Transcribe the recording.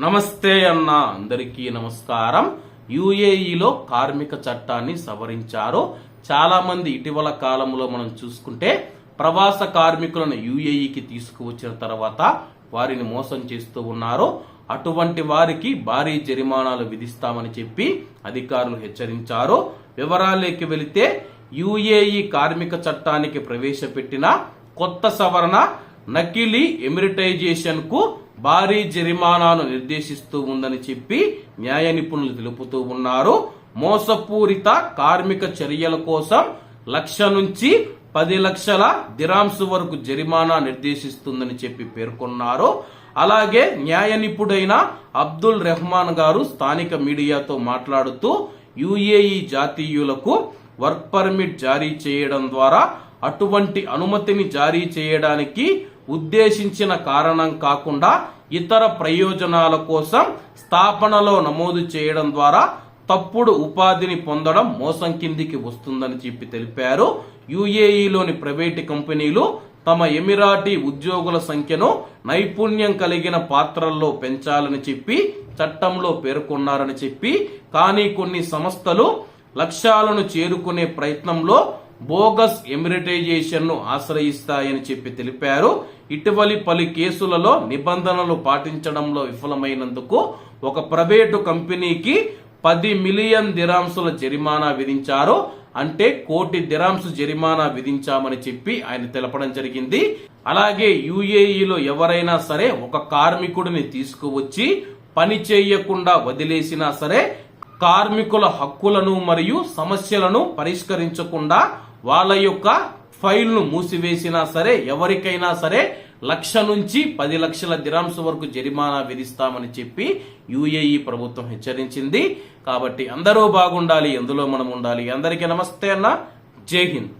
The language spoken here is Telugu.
నమస్తే అన్న అందరికీ నమస్కారం. యుఏఈలో కార్మిక చట్టాన్ని సవరించారు. చాలా మంది ఇటీవల కాలంలో మనం చూసుకుంటే ప్రవాస కార్మికులను యుఏఈకి తీసుకువచ్చిన తర్వాత వారిని మోసం చేస్తూ ఉన్నారు. అటువంటి వారికి భారీ జరిమానాలు విధిస్తామని చెప్పి అధికారులు హెచ్చరించారు. వివరాలేకి వెళితే యుఏఈ కార్మిక చట్టానికి ప్రవేశపెట్టిన కొత్త సవరణ నకిలీ ఎమిరిటైజేషన్కు కు భారీ జరిమానాను నిర్దేశిస్తూ ఉందని చెప్పి న్యాయ నిపుణులు తెలుపుతూ ఉన్నారు. మోసపూరిత కార్మిక చర్యల కోసం లక్ష నుంచి పది లక్షల దిరాంస్ వరకు జరిమానా నిర్దేశిస్తుందని చెప్పి పేర్కొన్నారు. అలాగే న్యాయ నిపుడైన అబ్దుల్ రెహమాన్ గారు స్థానిక మీడియాతో మాట్లాడుతూ యుఏఈ జాతీయులకు వర్క్ పర్మిట్ జారీ చేయడం ద్వారా అటువంటి అనుమతిని జారీ చేయడానికి ఉద్దేశించిన కారణం కాకుండా ఇతర ప్రయోజనాల కోసం స్థాపనలో నమోదు చేయడం ద్వారా తప్పుడు ఉపాధిని పొందడం మోసం కిందికి వస్తుందని చెప్పి తెలిపారు. యుఏఈలోని ప్రైవేటు కంపెనీలు తమ ఎమిరాటీ ఉద్యోగుల సంఖ్యను నైపుణ్యం కలిగిన పాత్రల్లో పెంచాలని చెప్పి చట్టంలో పేర్కొన్నారని చెప్పి కానీ కొన్ని సంస్థలు లక్ష్యాలను చేరుకునే ప్రయత్నంలో బోగస్ ఎమిరిటైజేషన్ను ఆశ్రయిస్తాయని చెప్పి తెలిపారు. ఇటీవలి పలు కేసులలో నిబంధనలు పాటించడంలో విఫలమైనందుకు ఒక ప్రైవేటు కంపెనీకి పది మిలియన్ దిరాంసుల జరిమానా విధించారు. అంటే కోటి దిరాంసు జరిమానా విధించామని చెప్పి ఆయన తెలపడం జరిగింది. అలాగే యుఏఈలో ఎవరైనా సరే ఒక కార్మికుడిని తీసుకువచ్చి పని చేయకుండా వదిలేసినా సరే కార్మికుల హక్కులను మరియు సమస్యలను పరిష్కరించకుండా వాళ్ళ యొక్క ఫైల్ను మూసివేసినా సరే ఎవరికైనా సరే లక్ష నుంచి పది లక్షల దిరాంశ వరకు జరిమానా విధిస్తామని చెప్పి యుఏఈ ప్రభుత్వం హెచ్చరించింది. కాబట్టి అందరూ బాగుండాలి ఎందులో మనం ఉండాలి. అందరికీ నమస్తే అన్న. జై హింద్.